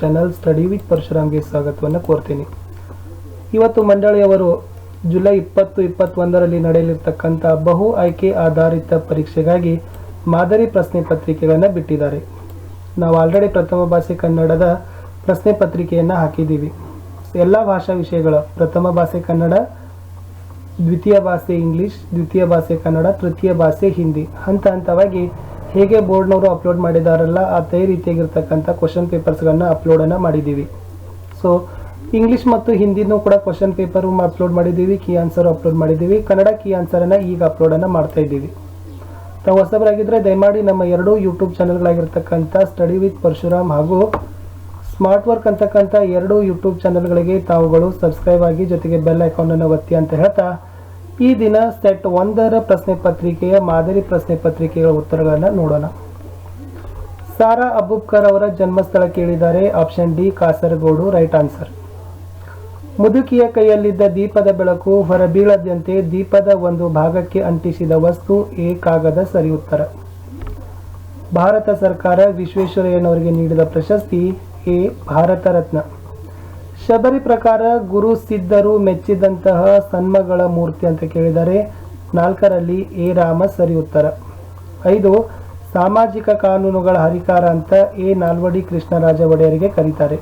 Channel study with ಪರಶುರಾಮ್ಗೆ ಸ್ವಾಗತವನ್ನು ಕೋರ್ತೀನಿ. ಇವತ್ತು ಮಂಡಳಿಯವರು July ಇಪ್ಪತ್ತು, ಇಪ್ಪತ್ತೊಂದರಲ್ಲಿ ನಡೆಯಲಿರ್ತಕ್ಕಂಥ ಬಹು ಆಯ್ಕೆ ಆಧಾರಿತ ಪರೀಕ್ಷೆಗಾಗಿ ಮಾದರಿ ಪ್ರಶ್ನೆ ಪತ್ರಿಕೆಗಳನ್ನು ಬಿಟ್ಟಿದ್ದಾರೆ. ನಾವು ಆಲ್ರೆಡಿ ಪ್ರಥಮ ಭಾಷೆ ಕನ್ನಡದ ಪ್ರಶ್ನೆ ಪತ್ರಿಕೆಯನ್ನು ಹಾಕಿದ್ದೀವಿ. ಎಲ್ಲ ಭಾಷಾ ವಿಷಯಗಳ ಪ್ರಥಮ ಭಾಷೆ ಕನ್ನಡ, ದ್ವಿತೀಯ ಭಾಷೆ ಇಂಗ್ಲಿಷ್, ದ್ವಿತೀಯ ಭಾಷೆ ಕನ್ನಡ, ತೃತೀಯ ಭಾಷೆ ಹಿಂದಿ ಹಂತ ಹಂತವಾಗಿ ಹೇಗೆ ಬೋರ್ಡ್ನವರು ಅಪ್ಲೋಡ್ ಮಾಡಿದಾರಲ್ಲ, ಅದೇ ರೀತಿಯಾಗಿರ್ತಕ್ಕಂಥ ಕ್ವಶನ್ ಪೇಪರ್ಸ್ಗಳನ್ನ ಅಪ್ಲೋಡನ್ನು ಮಾಡಿದ್ದೀವಿ ಸೊ ಇಂಗ್ಲೀಷ್ ಮತ್ತು ಹಿಂದಿನೂ ಕೂಡ ಕ್ವಶನ್ ಪೇಪರು ಅಪ್ಲೋಡ್ ಮಾಡಿದ್ದೀವಿ ಕೀ ಆನ್ಸರ್ ಅಪ್ಲೋಡ್ ಮಾಡಿದ್ದೀವಿ ಕನ್ನಡ ಕೀ ಆನ್ಸರನ್ನು ಈಗ ಅಪ್ಲೋಡನ್ನು ಮಾಡ್ತಾ ಇದ್ದೀವಿ. ತಾವು ಹೊಸಬರಾಗಿದ್ದರೆ ದಯಮಾಡಿ ನಮ್ಮ ಎರಡು ಯೂಟ್ಯೂಬ್ ಚಾನಲ್ಗಳಾಗಿರ್ತಕ್ಕಂಥ ಸ್ಟಡಿ ವಿತ್ ಪರಶುರಾಮ್ ಹಾಗೂ ಸ್ಮಾರ್ಟ್ ವರ್ಕ್ ಅಂತಕ್ಕಂಥ ಎರಡು ಯೂಟ್ಯೂಬ್ ಚಾನಲ್ಗಳಿಗೆ ತಾವುಗಳು ಸಬ್ಸ್ಕ್ರೈಬ್ ಆಗಿ ಜೊತೆಗೆ ಬೆಲ್ ಐಕಾನನ್ನು ಒತ್ತಿ ಅಂತ ಹೇಳ್ತಾ ಈ ದಿನ ಸೆಟ್ ಒಂದರ ಪ್ರಶ್ನೆ ಪತ್ರಿಕೆಯ ಮಾದರಿ ಪ್ರಶ್ನೆ ಪತ್ರಿಕೆಗಳ ಉತ್ತರಗಳನ್ನು ನೋಡೋಣ. ಸಾರಾ ಅಬೂಬ್ಕರ್ ಅವರ ಜನ್ಮಸ್ಥಳ ಕೇಳಿದ್ದಾರೆ. Option D, Kasaragod. Right answer. ಮುದುಕಿಯ ಕೈಯಲ್ಲಿದ್ದ ದೀಪದ ಬೆಳಕು ಹೊರಬೀಳದಂತೆ ದೀಪದ ಒಂದು ಭಾಗಕ್ಕೆ ಅಂಟಿಸಿದ ವಸ್ತು ಎ ಕಾಗದ ಸರಿ ಉತ್ತರ. ಭಾರತ ಸರ್ಕಾರ ವಿಶ್ವೇಶ್ವರಯ್ಯನವರಿಗೆ ನೀಡಿದ ಪ್ರಶಸ್ತಿ ಎ ಭಾರತ ರತ್ನ ಶಬರಿ ಪ್ರಕಾರ ಗುರು ಸಿದ್ಧರು ಮೆಚ್ಚಿದಂತಹ ಸನ್ಮಗಳ ಮೂರ್ತಿ ಅಂತ ಕೇಳಿದರೆ ನಾಲ್ಕರಲ್ಲಿ ಎ ರಾಮ ಸರಿ ಉತ್ತರ. ಐದು, ಸಾಮಾಜಿಕ ಕಾನೂನುಗಳ ಹರಿಕಾರ ಅಂತ ಎ ನಾಲ್ವಡಿ ಕೃಷ್ಣರಾಜ ಒಡೆಯರಿಗೆ ಕರೀತಾರೆ.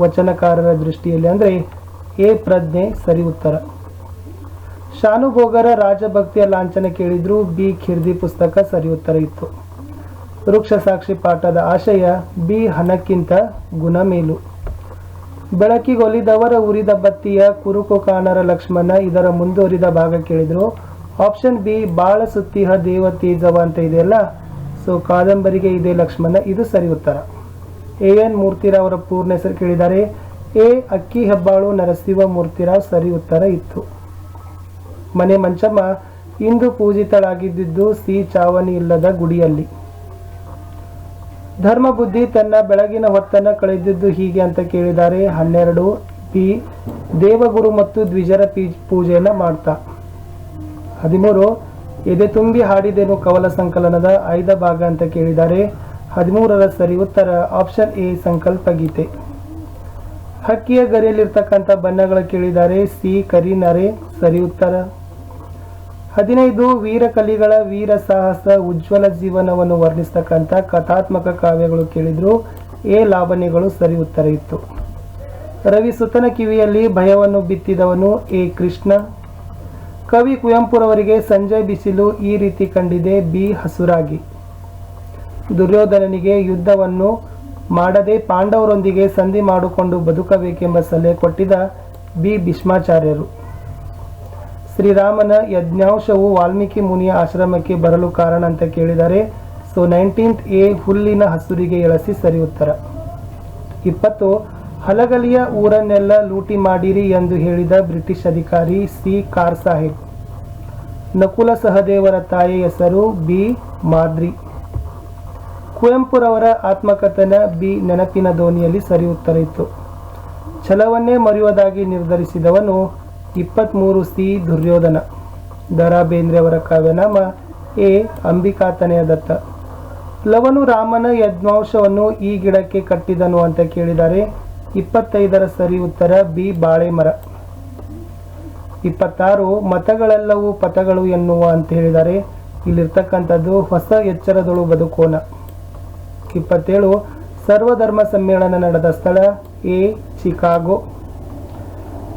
ವಚನಕಾರರ ದೃಷ್ಟಿಯಲ್ಲಿ ಅಂದರೆ ಎ ಪ್ರಜ್ಞೆ ಸರಿ ಉತ್ತರ. ಶಾನುಭೋಗರ ರಾಜಭಕ್ತಿಯ ಲಾಂಛನ ಕೇಳಿದ್ರು ಬಿ ಖಿರ್ದಿ ಪುಸ್ತಕ ಸರಿ ಉತ್ತರ ಇತ್ತು. ವೃಕ್ಷ ಸಾಕ್ಷಿ ಪಾಠದ ಆಶಯ ಬಿ ಹಣಕ್ಕಿಂತ ಗುಣ ಮೇಲು. ಬೆಳಕಿಗೊಲಿದವರ ಉರಿದ ಬತ್ತಿಯ ಕುರುಕು ಕಾಣರ ಲಕ್ಷ್ಮಣ ಇದರ ಮುಂದುವರಿದ ಭಾಗ ಕೇಳಿದ್ರು. ಆಪ್ಷನ್ ಬಿ, ಬಾಳ ಸುತ್ತಿಹ ದೇವತಿ ಜವ ಅಂತ ಇದೆಯಲ್ಲ ಸೊ, ಕಾದಂಬರಿಗೆ ಇದೆ ಲಕ್ಷ್ಮಣ ಇದು ಸರಿ ಉತ್ತರ. ಎ ಎನ್ ಮೂರ್ತಿರಾವ್ ಅವರ ಪೂರ್ಣ ಹೆಸರು ಕೇಳಿದ್ದಾರೆ. ಎ, ಅಕ್ಕಿ ಹೆಬ್ಬಾಳು ನರಸಿಂಹ ಮೂರ್ತಿರಾವ್, ಸರಿ ಉತ್ತರ ಇತ್ತು. ಮನೆ ಮಂಚಮ್ಮ, ಇಂದು ಪೂಜಿತಳಾಗಿದ್ದಿದ್ದು ಸಿ, ಚಾವಣಿ ಇಲ್ಲದ ಗುಡಿಯಲ್ಲಿ. ಧರ್ಮ ಬುದ್ಧಿ ತನ್ನ ಬೆಳಗಿನ ಹೊತ್ತನ್ನು ಕಳೆದಿದ್ದು ಹೀಗೆ ಅಂತ ಕೇಳಿದ್ದಾರೆ. ಹನ್ನೆರಡು ಪಿ, ದೇವಗುರು ಮತ್ತು ದ್ವಿಜರ ಪೂಜೆಯನ್ನ ಮಾಡ್ತಾ. ಹದಿಮೂರು, ಎದೆ ತುಂಬಿ ಹಾಡಿದೇನು ಕವಲ ಸಂಕಲನದ ಐದ ಭಾಗ ಅಂತ ಕೇಳಿದ್ದಾರೆ. ಹದಿಮೂರರ ಸರಿ ಉತ್ತರ, ಆಪ್ಷನ್ ಎ, ಸಂಕಲ್ಪ ಗೀತೆ. ಹಕ್ಕಿಯ ಗರಿಯಲ್ಲಿರ್ತಕ್ಕಂಥ ಬಣ್ಣಗಳ ಕೇಳಿದ್ದಾರೆ. ಸಿ, ಕರಿ ನರೆ, ಸರಿ ಉತ್ತರ. ಹದಿನೈದು ವೀರಕಲಿಗಳ ವೀರ ಸಾಹಸ ಉಜ್ವಲ ಜೀವನವನ್ನು ವರ್ಣಿಸ್ತಕ್ಕಂಥ ಕಥಾತ್ಮಕ ಕಾವ್ಯಗಳು ಕೇಳಿದ್ರು ಎ ಲಾವಣ್ಯಗಳು ಸರಿ ಉತ್ತರ ಇತ್ತು. ರವಿ ಸುತನ ಕಿವಿಯಲ್ಲಿ ಭಯವನ್ನು ಬಿತ್ತಿದವನು ಎ ಕೃಷ್ಣ. ಕವಿ ಕುವೆಂಪುರವರಿಗೆ ಸಂಜಯ್ ಬಿಸಿಲು ಈ ರೀತಿ ಕಂಡಿದೆ ಬಿ ಹಸುರಾಗಿ. ದುರ್ಯೋಧನನಿಗೆ ಯುದ್ಧವನ್ನು ಮಾಡದೆ ಪಾಂಡವರೊಂದಿಗೆ ಸಂಧಿ ಮಾಡಿಕೊಂಡು ಬದುಕಬೇಕೆಂಬ ಸಲಹೆ ಕೊಟ್ಟಿದ್ದ ಬಿ ಭೀಷ್ಮಾಚಾರ್ಯರು. ಶ್ರೀರಾಮನ ಯಜ್ಞಾಂಶವು ವಾಲ್ಮೀಕಿ ಮುನಿಯ ಆಶ್ರಮಕ್ಕೆ ಬರಲು ಕಾರಣ ಅಂತ ಕೇಳಿದರೆ ಸೊ ನೈನ್ಟೀನ್ತ್ ಎ ಹುಲ್ಲಿನ ಹಸುರಿಗೆ ಎಳಸಿ ಸರಿ ಉತ್ತರ. ಇಪ್ಪತ್ತು, ಹಲಗಲಿಯ ಊರನ್ನೆಲ್ಲ ಲೂಟಿ ಮಾಡಿರಿ ಎಂದು ಹೇಳಿದ ಬ್ರಿಟಿಷ್ ಅಧಿಕಾರಿ ಸಿ ಕಾರ್ ಸಾಹೇಬ್ ನಕುಲ ಸಹದೇವರ ತಾಯಿ ಹೆಸರು ಬಿ ಮಾದ್ರಿ. ಕುವೆಂಪುರವರ ಆತ್ಮಕಥನ ಬಿ ನೆನಪಿನ ದೋಣಿಯಲ್ಲಿ ಸರಿ ಉತ್ತರ ಇತ್ತು. ಛಲವನ್ನೇ ಮರೆಯುವುದಾಗಿ ನಿರ್ಧರಿಸಿದವನು ಇಪ್ಪತ್ತ್ಮೂರು ಸಿ ದುರ್ಯೋಧನ. ದರಾ ಬೇಂದ್ರೆಯವರ ಕಾವ್ಯನಾಮ ಎ ಅಂಬಿಕಾತನೆಯ ದತ್ತ. ಲವನು ರಾಮನ ಯಜ್ಞಾಂಶವನ್ನು ಈ ಗಿಡಕ್ಕೆ ಕಟ್ಟಿದನು ಅಂತ ಕೇಳಿದ್ದಾರೆ ಇಪ್ಪತ್ತೈದರ ಸರಿ ಉತ್ತರ ಬಿ ಬಾಳೆ ಮರ ಇಪ್ಪತ್ತಾರು ಮತಗಳೆಲ್ಲವೂ ಪಥಗಳು ಎನ್ನುವ ಅಂತ ಹೇಳಿದ್ದಾರೆ ಇಲ್ಲಿರ್ತಕ್ಕಂಥದ್ದು ಹೊಸ ಎಚ್ಚರದಳು ಬದುಕೋಣ ಇಪ್ಪತ್ತೇಳು ಸರ್ವಧರ್ಮ ಸಮ್ಮೇಳನ ನಡೆದ ಸ್ಥಳ ಎ ಚಿಕಾಗೋ.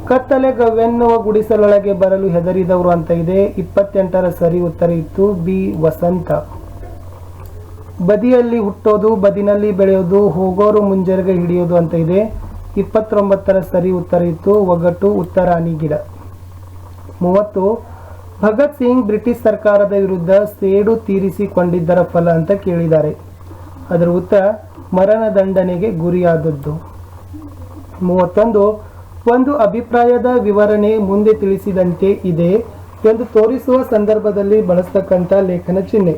ಕತ್ತಲೆ ಗವೆನ್ನುವ ಗುಡಿಸಲೊಳಗೆ ಬರಲು ಹೆದರಿದವರು ಅಂತ ಇದೆ. ಇಪ್ಪತ್ತೆಂಟರ ಸರಿ ಉತ್ತರ ಇತ್ತು. ಬಿ. ವಸಂತ. ಬದಿಯಲ್ಲಿ ಹುಟ್ಟೋದು, ಬದಿನಲ್ಲಿ ಬೆಳೆಯೋದು, ಹೋಗೋರು ಮುಂಜರ್ಗೆ ಹಿಡಿಯೋದು ಅಂತ ಇದೆ. ಇಪ್ಪತ್ತೊಂಬತ್ತರ ಸರಿ ಉತ್ತರ ಇತ್ತು. ಒಗಟು, ಉತ್ತರಾಣಿ ಗಿಡ. ಮೂವತ್ತು, ಭಗತ್ ಸಿಂಗ್ ಬ್ರಿಟಿಷ್ ಸರ್ಕಾರದ ವಿರುದ್ಧ ಸೇಡು ತೀರಿಸಿಕೊಂಡಿದ್ದರ ಫಲ ಅಂತ ಕೇಳಿದ್ದಾರೆ. ಅದರ ಉತ್ತರ, ಮರಣದಂಡನೆಗೆ ಗುರಿಯಾದದ್ದು. ಮೂವತ್ತೊಂದು ಒಂದು ಅಭಿಪ್ರಾಯದ ವಿವರಣೆ ಮುಂದೆ ತಿಳಿಸಿದಂತೆ ಇದೆ ಎಂದು ತೋರಿಸುವ ಸಂದರ್ಭದಲ್ಲಿ ಬಳಸ್ತಕ್ಕಂಥ ಲೇಖನ ಚಿಹ್ನೆ.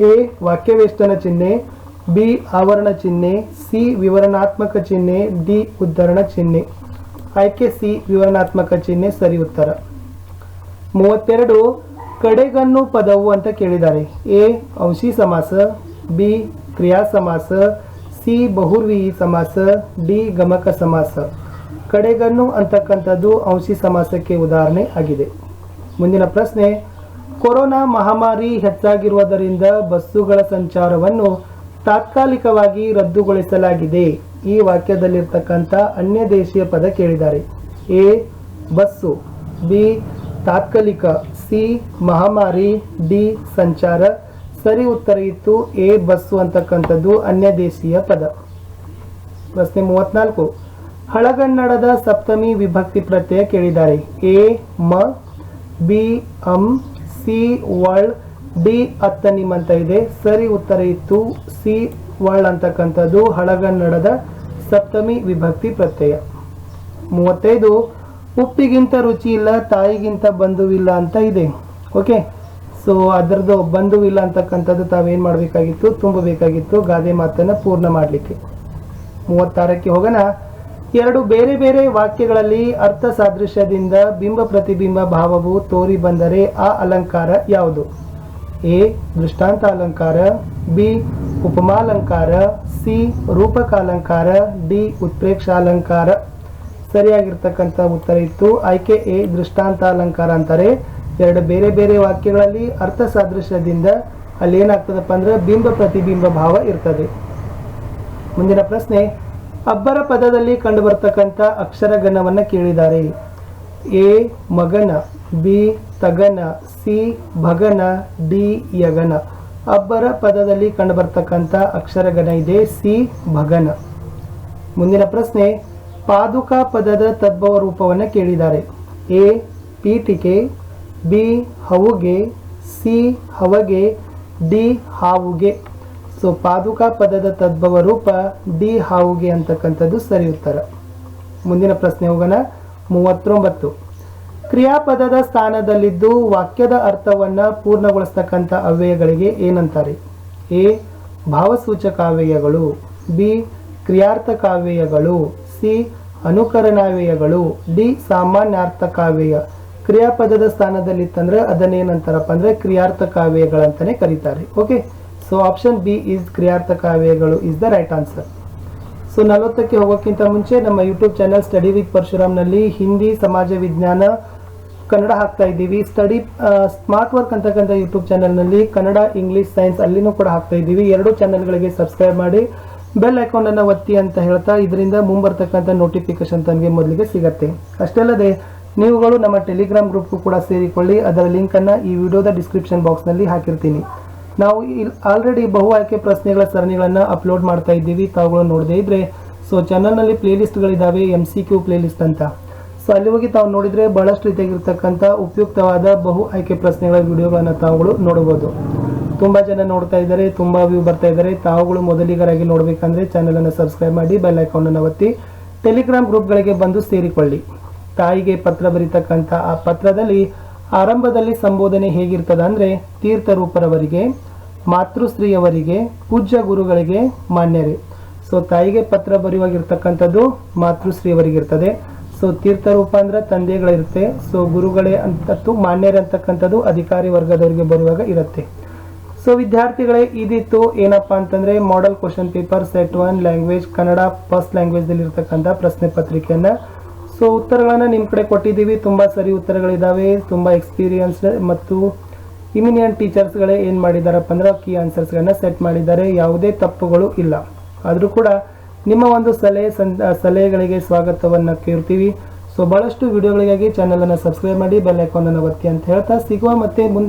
ಎ. ವಾಕ್ಯವೇಷ್ಟನ ಚಿಹ್ನೆ, ಬಿ. ಆವರಣ ಚಿಹ್ನೆ, ಸಿ. ವಿವರಣಾತ್ಮಕ ಚಿಹ್ನೆ, ಡಿ. ಉದ್ಧರಣ ಚಿಹ್ನೆ. ಆಯ್ಕೆ ಸಿ. ವಿವರಣಾತ್ಮಕ ಚಿಹ್ನೆ, ಸರಿ ಉತ್ತರ. ಮೂವತ್ತೆರಡು ಕಡೆಗನ್ನು ಪದವು ಅಂತ ಕೇಳಿದ್ದಾರೆ. ಎ. ಔಷಿ ಸಮಾಸ, ಬಿ. ಕ್ರಿಯಾ ಸಮಾಸ, ಸಿ. ಬಹುರ್ವಿ ಸಮಾಸ, ಡಿ. ಗಮಕ ಸಮಾಸ. ಕಡೆಗಣ್ಣು ಅಂತಕ್ಕಂಥದ್ದು ಅಂಶಿ ಸಮಾಸಕ್ಕೆ ಉದಾಹರಣೆ ಆಗಿದೆ. ಮುಂದಿನ ಪ್ರಶ್ನೆ, ಕೊರೋನಾ ಮಹಾಮಾರಿ ಹೆಚ್ಚಾಗಿರುವುದರಿಂದ ಬಸ್ಸುಗಳ ಸಂಚಾರವನ್ನು ತಾತ್ಕಾಲಿಕವಾಗಿ ರದ್ದುಗೊಳಿಸಲಾಗಿದೆ. ಈ ವಾಕ್ಯದಲ್ಲಿರ್ತಕ್ಕಂಥ ಅನ್ಯ ದೇಶೀಯ ಪದ ಕೇಳಿದ್ದಾರೆ. A, bus. ಬಿ, ತಾತ್ಕಾಲಿಕ. ಸಿ, ಮಹಾಮಾರಿ. ಡಿ, ಸಂಚಾರ. ಸರಿ ಉತ್ತರ ಇತ್ತು, ಎ, ಬಸ್ಸು ಅಂತಕ್ಕಂಥದ್ದು ಅನ್ಯ ದೇಶೀಯ ಪದ. ಪ್ರಶ್ನೆ ಮೂವತ್ನಾಲ್ಕು. ಹಳಗನ್ನಡದ ಸಪ್ತಮಿ ವಿಭಕ್ತಿ ಪ್ರತ್ಯಯ ಕೇಳಿದ್ದಾರೆ. ಎ, ಮ, ಬಿ, ಅಂ, ಸಿ, ವಳ್, ಡಿ ಅತ್ತನಿಮ್ ಅಂತ ಇದೆ. ಸರಿ ಉತ್ತರ ಇತ್ತು. ಸಿ, ವಳ್ ಅಂತಕ್ಕಂಥದ್ದು ಹಳಗನ್ನಡದ ಸಪ್ತಮಿ ವಿಭಕ್ತಿ ಪ್ರತ್ಯಯ. ಮೂವತ್ತೈದು, ಉಪ್ಪಿಗಿಂತ ರುಚಿ ಇಲ್ಲ, ತಾಯಿಗಿಂತ ಬಂಧುವಿಲ್ಲ ಅಂತ ಇದೆ. ಓಕೆ? ಸೊ ಅದರದ್ದು ಬಂಧುವಿಲ್ಲ ಅಂತಕ್ಕಂಥದ್ದು ತಾವೇನು ಮಾಡಬೇಕಾಗಿತ್ತು? ತುಂಬಬೇಕಾಗಿತ್ತು. ಗಾದೆ ಮಾತನ್ನು ಪೂರ್ಣ ಮಾಡಲಿಕ್ಕೆ. ಮೂವತ್ತಾರಕ್ಕೆ ಹೋಗೋಣ. ಎರಡು ಬೇರೆ ಬೇರೆ ವಾಕ್ಯಗಳಲ್ಲಿ ಅರ್ಥ ಸಾದೃಶ್ಯದಿಂದ ಬಿಂಬ ಪ್ರತಿಬಿಂಬ ಭಾವವು ತೋರಿ ಬಂದರೆ ಆ ಅಲಂಕಾರ ಯಾವುದು? ಎ, ದೃಷ್ಟಾಂತ ಅಲಂಕಾರ, ಬಿ, ಉಪಮಾಲಂಕಾರ, ಸಿ, ರೂಪಕಾಲಂಕಾರ, ಡಿ, ಉತ್ಪ್ರೇಕ್ಷಾಲಂಕಾರ. ಸರಿಯಾಗಿರ್ತಕ್ಕಂಥ ಉತ್ತರ ಇತ್ತು. ಆಯ್ಕೆ ಎ, ದೃಷ್ಟಾಂತ ಅಲಂಕಾರ ಅಂತಾರೆ. ಎರಡು ಬೇರೆ ಬೇರೆ ವಾಕ್ಯಗಳಲ್ಲಿ ಅರ್ಥ ಸಾದೃಶ್ಯದಿಂದ ಅಲ್ಲಿ ಏನಾಗ್ತದಪ್ಪ ಅಂದ್ರೆ ಬಿಂಬ ಪ್ರತಿಬಿಂಬ ಭಾವ ಇರ್ತದೆ. ಮುಂದಿನ ಪ್ರಶ್ನೆ ಅಬ್ಬರ ಪದದಲ್ಲಿ ಕಂಡುಬರ್ತಕ್ಕಂಥ ಅಕ್ಷರಗಣವನ್ನು ಕೇಳಿದ್ದಾರೆ. ಎ, ಮಗನ, ಬಿ, ತಗನ, ಸಿ, ಭಗನ, ಡಿ, ಯಗನ. ಅಬ್ಬರ ಪದದಲ್ಲಿ ಕಂಡುಬರ್ತಕ್ಕಂಥ ಅಕ್ಷರಗಣ ಇದೆ, ಸಿ, ಭಗನ. ಮುಂದಿನ ಪ್ರಶ್ನೆ, ಪಾದುಕ ಪದದ ತದ್ಭವ ರೂಪವನ್ನು ಕೇಳಿದ್ದಾರೆ. ಎ, ಪೀಠಿಕೆ, ಬಿ, ಹವುಗೆ, ಸಿ, ಹವಗೆ, ಡಿ, ಹಾವುಗೆ. ಸೊ ಪಾದುಕಾ ಪದದ ತದ್ಭವ ರೂಪ ಡಿ ಹಾವುಗೆ ಅಂತಕ್ಕಂಥದ್ದು ಸರಿ ಉತ್ತರ. ಮುಂದಿನ ಪ್ರಶ್ನೆ ಹೋಗೋಣ. ಮೂವತ್ತೊಂಬತ್ತು. ಕ್ರಿಯಾಪದದ ಸ್ಥಾನದಲ್ಲಿದ್ದು ವಾಕ್ಯದ ಅರ್ಥವನ್ನು ಪೂರ್ಣಗೊಳಿಸ್ತಕ್ಕಂಥ ಅವ್ಯಯಗಳಿಗೆ ಏನಂತಾರೆ? ಎ. ಭಾವಸೂಚಕ ಅವ್ಯಯಗಳು. ಬಿ. ಕ್ರಿಯಾರ್ಥಕಾವ್ಯಯಗಳು ಸಿ. ಅನುಕರಣಾವ್ಯಯಗಳು. ಡಿ. ಸಾಮಾನ್ಯಾರ್ಥಕಾವ್ಯಯ ಕ್ರಿಯಾಪದದ ಸ್ಥಾನದಲ್ಲಿತ್ತಂದ್ರೆ ಅದನ್ನೇನಂತಾರಪ್ಪ ಅಂದ್ರೆ ಕ್ರಿಯಾರ್ಥಕಾವ್ಯಗಳಂತಲೇ ಕರೀತಾರೆ. Okay? So option B is ಕ್ರಿಯಾರ್ಥಕಾವ್ಯಗಳು is the right answer so ನಲವತ್ತಕ್ಕೆ ಹೋಗೋಕ್ಕಿಂತ ಮುಂಚೆ ನಮ್ಮ ಯೂಟ್ಯೂಬ್ ಚಾನಲ್ ಸ್ಟಡಿ ವಿತ್ ಪರಶುರಾಮ್ನಲ್ಲಿ ಹಿಂದಿ, ಸಮಾಜ, ವಿಜ್ಞಾನ, ಕನ್ನಡ ಹಾಕ್ತಾ ಇದ್ದೀವಿ. ಸ್ಟಡಿ ಸ್ಮಾರ್ಟ್ ವರ್ಕ್ ಅಂತಕ್ಕಂಥ ಯೂಟ್ಯೂಬ್ ಚಾನಲ್ನಲ್ಲಿ ಕನ್ನಡ ಇಂಗ್ಲಿಷ್ ಸೈನ್ಸ್ ಅಲ್ಲಿನೂ ಕೂಡ ಹಾಕ್ತಾ ಇದ್ದೀವಿ. ಎರಡು ಚಾನಲ್ಗಳಿಗೆ ಸಬ್ಸ್ಕ್ರೈಬ್ ಮಾಡಿ ಬೆಲ್ ಐಕಾನನ್ನು ಒತ್ತಿ ಅಂತ ಹೇಳ್ತಾ ಇದರಿಂದ ಮುಂಬರ್ತಕ್ಕಂಥ ನೋಟಿಫಿಕೇಶನ್ ತನಗೆ ಮೊದಲಿಗೆ ಸಿಗತ್ತೆ. ಅಷ್ಟಲ್ಲದೆ, ನೀವುಗಳು ನಮ್ಮ ಟೆಲಿಗ್ರಾಮ್ ಗ್ರೂಪ್ಗೂ ಕೂಡ ಸೇರಿಕೊಳ್ಳಿ. ಅದರ ಲಿಂಕನ್ನು ಈ ವಿಡಿಯೋದ ಡಿಸ್ಕ್ರಿಪ್ಷನ್ ಬಾಕ್ಸ್ನಲ್ಲಿ ಹಾಕಿರ್ತೀನಿ. ನಾವು ಆಲ್ರೆಡಿ ಬಹು ಆಯ್ಕೆ ಪ್ರಶ್ನೆಗಳ ಸರಣಿಗಳನ್ನು ಅಪ್ಲೋಡ್ ಮಾಡ್ತಾ ಇದ್ದೀವಿ. ತಾವುಗಳು ನೋಡದೇ ಇದ್ರೆ ಸೊ ಚಾನಲ್ನಲ್ಲಿ ಪ್ಲೇಲಿಸ್ಟ್ಗಳಿದ್ದಾವೆ ಎಂ ಸಿ ಕ್ಯೂ ಪ್ಲೇಲಿಸ್ಟ್ ಅಂತ. ಸೊ ಅಲ್ಲಿ ಹೋಗಿ ತಾವು ನೋಡಿದರೆ ಬಹಳಷ್ಟು ರೀತಿಯಾಗಿರ್ತಕ್ಕಂಥ ಉಪಯುಕ್ತವಾದ ಬಹು ಆಯ್ಕೆ ಪ್ರಶ್ನೆಗಳ ವಿಡಿಯೋಗಳನ್ನು ತಾವುಗಳು ನೋಡ್ಬೋದು ತುಂಬ ಜನ ನೋಡ್ತಾ ಇದ್ದಾರೆ, ತುಂಬ ವ್ಯೂ ಬರ್ತಾ ಇದ್ದಾರೆ. ತಾವುಗಳು ಮೊದಲಿಗರಾಗಿ ನೋಡಬೇಕಂದ್ರೆ ಚಾನಲನ್ನು ಸಬ್ಸ್ಕ್ರೈಬ್ ಮಾಡಿ ಬೆಲ್ ಐಕಾನನ್ನು ಒತ್ತಿ ಟೆಲಿಗ್ರಾಮ್ ಗ್ರೂಪ್ಗಳಿಗೆ ಬಂದು ಸೇರಿಕೊಳ್ಳಿ. ತಾಯಿಗೆ ಪತ್ರ ಬರೀತಕ್ಕಂಥ ಆ ಪತ್ರದಲ್ಲಿ ಆರಂಭದಲ್ಲಿ ಸಂಬೋಧನೆ ಹೇಗಿರ್ತದೆ ಅಂದರೆ ತೀರ್ಥರೂಪರವರಿಗೆ, ಮಾತೃಶ್ರೀಯವರಿಗೆ, ಪೂಜ್ಯ ಗುರುಗಳಿಗೆ ಮಾನ್ಯರೇ. ಸೊ ತಾಯಿಗೆ ಪತ್ರ ಬರೆಯುವಾಗಿರ್ತಕ್ಕಂಥದ್ದು ಮಾತೃಶ್ರೀಯವರಿಗಿರ್ತದೆ. ಸೊ ತೀರ್ಥರೂಪ ಅಂದರೆ ತಂದೆಗಳಿರುತ್ತೆ. ಸೊ ಗುರುಗಳೇ ಅಂತದ್ದು, ಮಾನ್ಯರೇ ಅಂತಕ್ಕಂಥದ್ದು ಅಧಿಕಾರಿ ವರ್ಗದವರಿಗೆ ಬರುವಾಗ ಇರುತ್ತೆ. ಸೊ ವಿದ್ಯಾರ್ಥಿಗಳೇ, ಇದಿತ್ತು ಏನಪ್ಪಾ ಅಂತಂದ್ರೆ model question paper set one language Kannada first ಲ್ಯಾಂಗ್ವೇಜ್ದಲ್ಲಿ ಇರ್ತಕ್ಕಂಥ ಪ್ರಶ್ನೆ ಪತ್ರಿಕೆಯನ್ನ ಸೊ ಉತ್ತರಗಳನ್ನು ನಿಮ್ಮ ಕಡೆ ಕೊಟ್ಟಿದ್ದೀವಿ. ತುಂಬ ಸರಿ ಉತ್ತರಗಳಿದ್ದಾವೆ ತುಂಬ ಎಕ್ಸ್ಪೀರಿಯನ್ಸ್ಡ್ ಮತ್ತು ಇಮಿನಿಯಂಟ್ ಟೀಚರ್ಸ್ಗಳೇ ಏನು ಮಾಡಿದಾರಪ್ಪ ಅಂದ್ರೆ ಕೀ ಆನ್ಸರ್ಸ್ಗಳನ್ನ ಸೆಟ್ ಮಾಡಿದ್ದಾರೆ. ಯಾವುದೇ ತಪ್ಪುಗಳು ಇಲ್ಲ. ಆದರೂ ಕೂಡ ನಿಮ್ಮ ಒಂದು ಸಲಹೆ ಸಲಹೆಗಳಿಗೆ ಸ್ವಾಗತವನ್ನು ಕೇಳ್ತೀವಿ. ಸೊ ಭಾಳಷ್ಟು ವಿಡಿಯೋಗಳಿಗಾಗಿ ಚಾನಲನ್ನು ಸಬ್ಸ್ಕ್ರೈಬ್ ಮಾಡಿ ಬೆಲ್ ಐಕಾನನ್ನು ಒತ್ತಿ ಅಂತ ಹೇಳ್ತಾ ಸಿಗುವ ಮತ್ತೆ ಮುಂದೆ